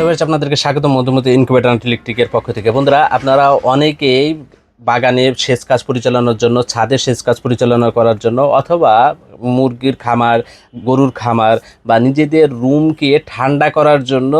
এবার আপনাদেরকে স্বাগত মধুমতি ইনকিউবেটর ইলেকট্রিকের পক্ষ থেকে। বন্ধুরা, আপনারা অনেকেই বাগানে সেচ কাজ পরিচালনার জন্য, ছাদে সেচ কাজ পরিচালনা করার জন্য অথবা মুরগির খামার, গরুর খামার বা নিজেদের রুমকে ঠান্ডা করার জন্য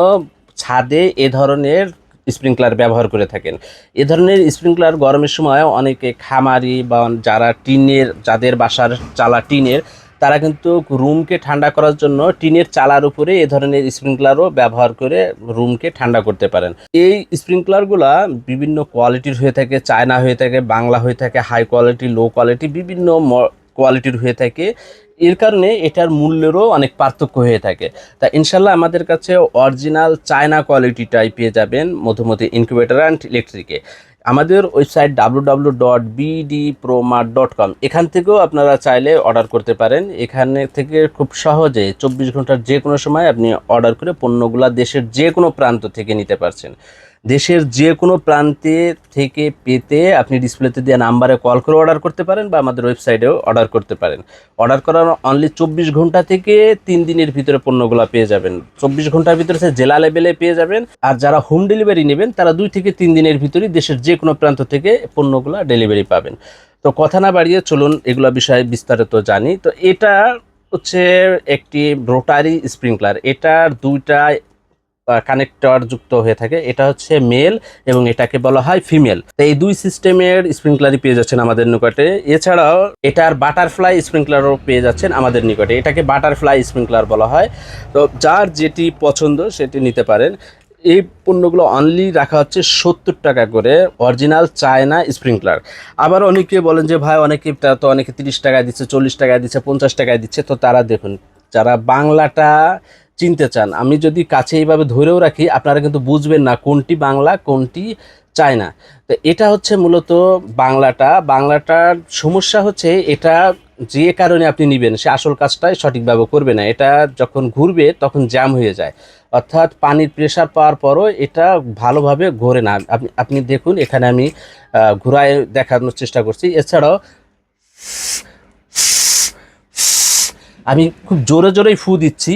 ছাদে এ ধরনের স্প্রিংকলার ব্যবহার করে থাকেন। এ ধরনের স্প্রিংকলার গরমের সময় অনেকে খামারি বা যারা টিনের, যাদের বাসার চালা টিনের তারা কিন্তু রুমকে ঠান্ডা করার জন্য টিনের চালার উপরে এ ধরনের স্প্রিংকলারও ব্যবহার করে রুমকে ঠান্ডা করতে পারেন। এই স্প্রিংকলারগুলা বিভিন্ন কোয়ালিটির হয়ে থাকে, চায়না হয়ে থাকে, বাংলা হয়ে থাকে হাই কোয়ালিটি লো কোয়ালিটি বিভিন্ন কোয়ালিটির হয়ে থাকে। এর কারণে এটার মূল্যেরও অনেক পার্থক্য হয়ে থাকে। তা ইনশাল্লাহ আমাদের কাছে অরিজিনাল চায়না কোয়ালিটিটাই পেয়ে যাবেন মধুমতি ইনকিউবেটর অ্যান্ড ইলেকট্রিকে আমাদের website W W dot BD প্রোমার dot com এখান থেকেও আপনারা চাইলে অর্ডার করতে পারেন। এখানে থেকে খুব সহজে চব্বিশ ঘণ্টার যে কোনো সময় আপনি অর্ডার করে পণ্যগুলা দেশের যে কোনো প্রান্ত থেকে নিতে পারছেন। দেশের যে কোনো প্রান্তে থেকে পেতে আপনি ডিসপ্লেতে দেওয়া নাম্বারে কল করে অর্ডার করতে পারেন বা আমাদের ওয়েবসাইটেও অর্ডার করতে পারেন। অর্ডার করার অনলি চব্বিশ ঘণ্টা থেকে তিন দিনের ভিতরে পণ্যগুলো পেয়ে যাবেন। চব্বিশ ঘণ্টার ভিতরে সে জেলা লেভেলে পেয়ে যাবেন। আর যারা হোম ডেলিভারি নেবেন, তারা দুই থেকে তিন দিনের ভিতরেই দেশের যে কোনো প্রান্ত থেকে পণ্যগুলো ডেলিভারি পাবেন। তো কথা না বাড়িয়ে চলুন, এগুলো বিষয়ে বিস্তারিত জানি। তো এটা হচ্ছে একটি রোটারি স্প্রিংকলার এটার দুইটা কানেক্টর যুক্ত হয়ে থাকে। এটা হচ্ছে মেল এবং এটাকে বলা হয় ফিমেল তো এই দুই সিস্টেমের স্প্রিংকলারই পেয়ে যাচ্ছেন আমাদের নিকটে। এছাড়াও এটার বাটারফ্লাই স্প্রিংকলারও পেয়ে যাচ্ছেন আমাদের নিকটে। এটাকে বাটারফ্লাই স্প্রিংকলার বলা হয়। তো যার যেটি পছন্দ সেটি নিতে পারেন। এই পণ্যগুলো অনলি রাখা হচ্ছে সত্তর টাকা করে অরিজিনাল চায়না স্প্রিংকলার আবার অনেকে বলেন যে, ভাই, অনেকে তা তো অনেকে তিরিশ টাকায় দিচ্ছে, চল্লিশ টাকায় দিচ্ছে, পঞ্চাশ টাকায় দিচ্ছে। তো তারা দেখুন, যারা বাংলাটা চিনতে চান। আমি যদি কাছে এইভাবে ধরেও রাখি, আপনারা কিন্তু বুঝবেন না কোনটি বাংলা, কোনটি চায়না। তো এটা হচ্ছে মূলত বাংলাটা। বাংলাটার সমস্যা হচ্ছে এটা যে কারণে আপনি নেবেন, সে আসল কাজটাই সঠিকভাবে করবে না। এটা যখন ঘুরবে, তখন জ্যাম হয়ে যায়। অর্থাৎ পানির প্রেশার পাওয়ার পরও এটা ভালোভাবে ঘোরে না। আপনি আপনি দেখুন, এখানে আমি ঘুরায় দেখানোর চেষ্টা করছি। এছাড়াও আমি খুব জোরে জোরেই ফু দিচ্ছি।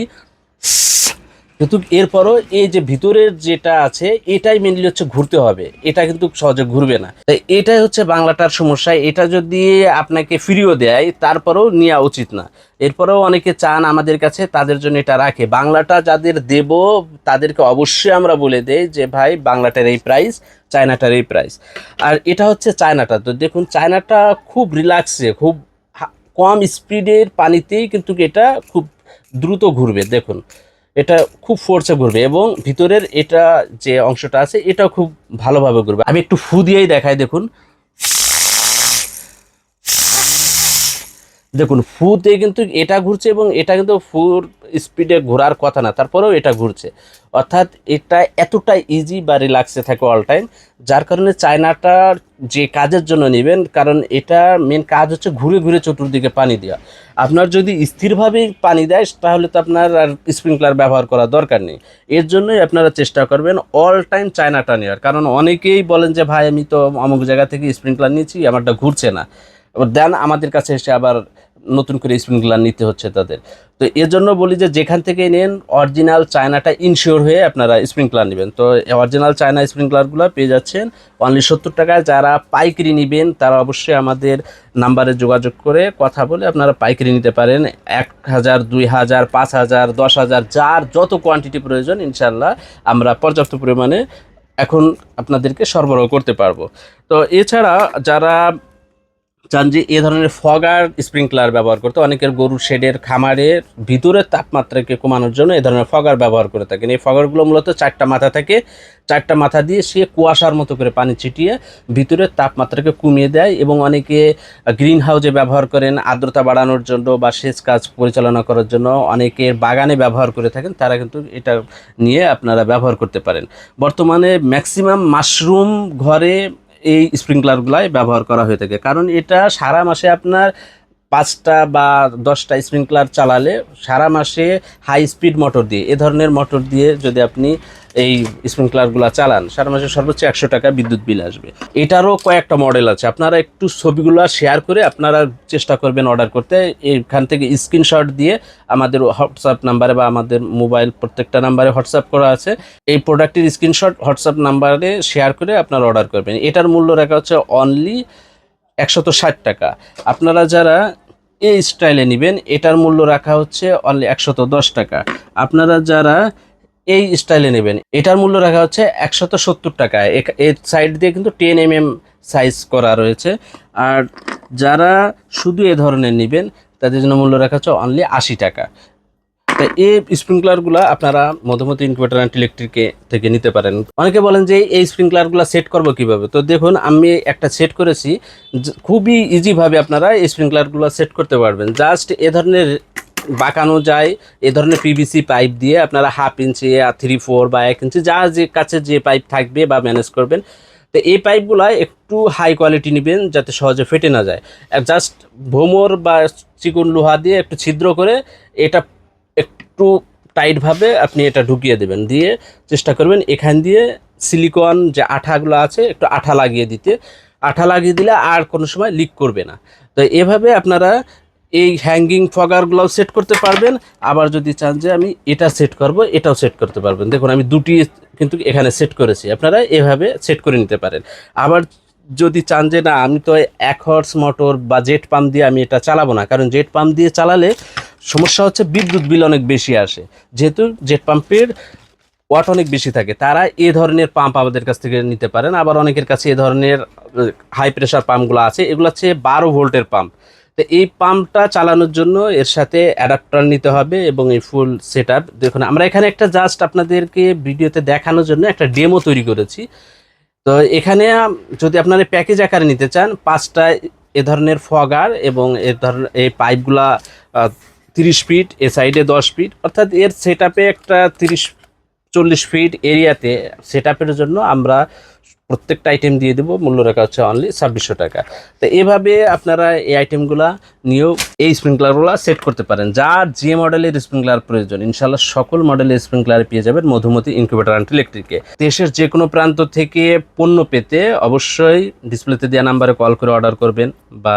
কিন্তু এরপরও এই যে ভিতরের যেটা আছে, এটাই মেনলি হচ্ছে ঘুরতে হবে। এটা কিন্তু সহজে ঘুরবে না। তাই এটাই হচ্ছে বাংলাটার সমস্যা। এটা যদি আপনাকে ফিরিয়েও দেয়, তারপরেও নেওয়া উচিত না। এরপরেও অনেকে চান আমাদের কাছে, তাদের জন্য এটা রাখে। বাংলাটা যাদের দেব, তাদেরকে অবশ্যই আমরা বলে দেই যে, ভাই, বাংলাটার এই প্রাইস চায়নাটার এই প্রাইস আর এটা হচ্ছে চায়নাটা। তো দেখুন, চায়নাটা খুব রিল্যাক্সে খুব কম স্পিডের পানিতেই কিন্তু এটা খুব দ্রুত ঘুরবে। দেখুন এটা খুব ফোর্সে ঘুরবে এবং ভিতরের এটা যে অংশটা আছে, এটাও খুব ভালোভাবে ঘুরবে। আমি একটু ফু দিয়েই দেখাই, দেখুন। দেখুন, ফুতে কিন্তু এটা ঘুরছে এবং এটা কিন্তু ফুর স্পিডে ঘোরার কথা না, তারপরেও এটা ঘুরছে। অর্থাৎ এটা এতটা ইজি বা রিল্যাক্সে থাকে অল টাইম যার কারণে চায়নাটার যে কাজের জন্য নেবেন, কারণ এটা মেন কাজ হচ্ছে ঘুরে ঘুরে চতুর্দিকে পানি দেওয়া। আপনার যদি স্থিরভাবেই পানি দেয়, তাহলে তো আপনার আর স্প্রিংকলার ব্যবহার করার দরকার নেই। এর জন্যই আপনারা চেষ্টা করবেন অল টাইম চায়নাটা নেওয়ার। কারণ অনেকেই বলেন যে, ভাই, আমি তো অমুক জায়গা থেকে স্প্রিংকলার নিয়েছি, আমারটা ঘুরছে না। এবার দেন আমাদের কাছে এসে আবার নতুন করে স্প্রিংকলার নিতে হচ্ছে তাদের। তো এর জন্য বলি যে যেখান থেকে নেন অরিজিনাল চায়নাটা ইনশিওর হয়ে আপনারা স্প্রিংকলার নেবেন। তো অরিজিনাল চায়না স্প্রিংকলারগুলো পেয়ে যাচ্ছেন অনলি সত্তর টাকায়। যারা পাইকারি নেবেন, তারা অবশ্যই আমাদের নাম্বারে যোগাযোগ করে কথা বলে আপনারা পাইকারি নিতে পারেন। এক হাজার, দুই হাজার, পাঁচ হাজার, দশ হাজার, যার যত কোয়ান্টিটি প্রয়োজন ইনশাল্লাহ আমরা পর্যাপ্ত পরিমাণে এখন আপনাদেরকে সরবরাহ করতে পারব। তো এছাড়া যারা চান যে এ ধরনের ফগার স্প্রিংকলার ব্যবহার করতে। অনেকের গরুর শেডের খামারের ভিতরের তাপমাত্রাকে কমানোর জন্য এ ধরনের ফগার ব্যবহার করে থাকেন। এই ফগারগুলো মূলত চারটা মাথা থাকে চারটা মাথা দিয়ে সে কুয়াশার মতো করে পানি ছিটিয়ে ভিতরের তাপমাত্রাকে কমিয়ে দেয় এবং অনেকে গ্রিন হাউসে ব্যবহার করেন, আর্দ্রতা বাড়ানোর জন্য বা সেচ কাজ পরিচালনা করার জন্য অনেকের বাগানে ব্যবহার করে থাকেন, তারা কিন্তু এটা নিয়ে আপনারা ব্যবহার করতে পারেন। বর্তমানে ম্যাক্সিমাম মাশরুম ঘরে এই স্প্রিংকলারগুলাই ব্যবহার করা হয়ে থাকে। কারণ এটা সারা মাসে আপনার পাঁচটা বা দশটা স্প্রিংকলার চালালে সারা মাসে হাই স্পিড মোটর দিয়ে, এ ধরনের মোটর দিয়ে যদি আপনি এই স্প্রিংকলারগুলো চালান, সারা মাসে সর্বোচ্চ একশো টাকা বিদ্যুৎ বিল আসবে। এটারও কয়েকটা মডেল আছে। আপনারা একটু ছবিগুলো শেয়ার করে আপনারা চেষ্টা করবেন অর্ডার করতে। এখান থেকে স্ক্রিনশট দিয়ে আমাদের হোয়াটসঅ্যাপ নাম্বারে বা আমাদের মোবাইল প্রত্যেকটা নাম্বারে হোয়াটসঅ্যাপ করা আছে। এই প্রোডাক্টের স্ক্রিনশট হোয়াটসঅ্যাপ নাম্বারে শেয়ার করে আপনারা অর্ডার করবেন। এটার মূল্য রাখা হচ্ছে অনলি একশত ষাট টাকা। আপনারা যারা এই স্টাইলে নেবেন, এটার মূল্য রাখা হচ্ছে অনলি একশত দশ টাকা। আপনারা যারা এই স্টাইলে নেবেন। এটার মূল্য রাখা হচ্ছে একশত সত্তর টাকা এ- এর সাইড দিয়ে কিন্তু টেন এম এম সাইজ করা রয়েছে। আর যারা শুধু এ ধরনের নেবেন, তাদের জন্য মূল্য রাখা হচ্ছে অনলি আশি টাকা। তো এই স্প্রিংকলারগুলো আপনারা মধুমতি ইনকিউবেটার অ্যান্ড ইলেকট্রিকে থেকে নিতে পারেন। অনেকে বলেন যে এই স্প্রিংকলারগুলো সেট করব কীভাবে? তো দেখুন, আমি একটা সেট করেছি। খুবই ইজিভাবে আপনারা এই স্প্রিংকলারগুলো সেট করতে পারবেন। জাস্ট এ ধরনের বাঁকানো যায়, এ ধরনের পিভিসি পাইপ দিয়ে আপনারা হাফ ইঞ্চি থ্রি ফোর বা এক ইঞ্চি যা যে কাছে যে পাইপ থাকবে বা ম্যানেজ করবেন, তো এই পাইপগুলো একটু হাই কোয়ালিটি নেবেন যাতে সহজে ফেটে না যায়। জাস্ট ভোমর বা চিকন লোহা দিয়ে একটু ছিদ্র করে এটা একটু টাইটভাবে আপনি এটা ঢুকিয়ে দেবেন। দিয়ে চেষ্টা করবেন এখান দিয়ে সিলিকন যে আঠাগুলো আছে একটু আঠা লাগিয়ে দিতে। আঠা লাগিয়ে দিলে আর কোনো সময় লিক করবে না। তো এভাবে আপনারা এই হ্যাঙ্গিং ফগারগুলোও সেট করতে পারবেন। আবার যদি চান যে আমি এটা সেট করব, এটাও সেট করতে পারবেন। দেখুন, আমি দুটি কিন্তু এখানে সেট করেছি। আপনারা এভাবে সেট করে নিতে পারেন। আবার যদি চান যে না, আমি তো এক হর্স মোটর বা জেট পাম্প দিয়ে আমি এটা চালাবো না, কারণ জেট পাম্প দিয়ে চালালে সমস্যা হচ্ছে বিদ্যুৎ বিল অনেক বেশি আসে। যেহেতু জেট পাম্পের ওয়াট অনেক বেশি থাকে, তারা এ ধরনের পাম্প আমাদের কাছ থেকে নিতে পারেন। আবার অনেকের কাছে এ ধরনের হাই প্রেশার পাম্পগুলো আছে, এগুলো হচ্ছে বারো ভোল্টের পাম্প তো এই পাম্পটা চালানোর জন্য এর সাথে অ্যাডাপ্টার নিতে হবে এবং এই ফুল সেট আপ দেখুন, আমরা এখানে একটা জাস্ট আপনাদেরকে ভিডিওতে দেখানোর জন্য একটা ডেমো তৈরি করেছি। তো এখানে যদি আপনারা প্যাকেজ আকারে নিতে চান, পাঁচটা এ ধরনের ফগার এবং এ ধরনের এই পাইপগুলা তিরিশ ফিট, এ সাইডে দশ ফিট, অর্থাৎ এর সেট একটা তিরিশ, চল্লিশ ফিট এরিয়াতে সেট জন্য আমরা প্রত্যেকটা আইটেম দিয়ে দেবো, মূল্য রাখা হচ্ছে অনলি ছাব্বিশশো টাকা। তো এভাবে আপনারা এই আইটেমগুলা নিয়েও এই স্প্রিংকলারগুলো সেট করতে পারেন। যার যে মডেলের স্প্রিংকলার প্রয়োজন ইনশাল্লাহ সকল মডেলের স্প্রিংকলার পেয়ে যাবেন মধুমতি ইনকিউবেটার অ্যান্ড ইলেকট্রিকে দেশের যে কোনো প্রান্ত থেকে পণ্য পেতে অবশ্যই ডিসপ্লেতে দেওয়া নাম্বারে কল করে অর্ডার করবেন বা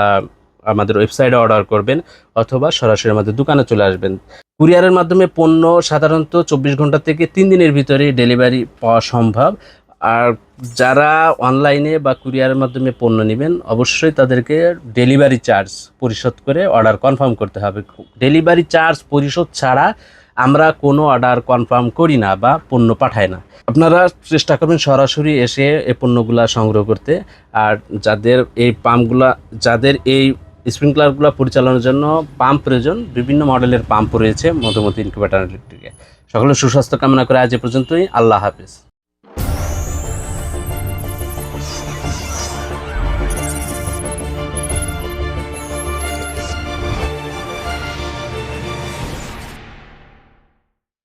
আমাদের ওয়েবসাইটে অর্ডার করবেন অথবা সরাসরি আমাদের দোকানে চলে আসবেন। কুরিয়ারের মাধ্যমে পণ্য সাধারণত চব্বিশ ঘণ্টা থেকে তিন দিনের ভিতরে ডেলিভারি পাওয়া সম্ভব। আর যারা অনলাইনে বা কুরিয়ারের মাধ্যমে পণ্য নেবেন, অবশ্যই তাদেরকে ডেলিভারি চার্জ পরিশোধ করে অর্ডার কনফার্ম করতে হবে। ডেলিভারি চার্জ পরিশোধ ছাড়া আমরা কোনো অর্ডার কনফার্ম করি না বা পণ্য পাঠাই না। আপনারা চেষ্টা করবেন সরাসরি এসে এই পণ্যগুলা সংগ্রহ করতে। আর যাদের এই পাম্পগুলা, যাদের এই স্প্রিংকলারগুলো পরিচালনার জন্য পাম্প প্রয়োজন, বিভিন্ন মডেলের পাম্প রয়েছে মধুমতি ইনকিউবেটার ইলেকট্রিকে সকলের সুস্বাস্থ্য কামনা করে আজ এ পর্যন্তই। আল্লাহ হাফিজ।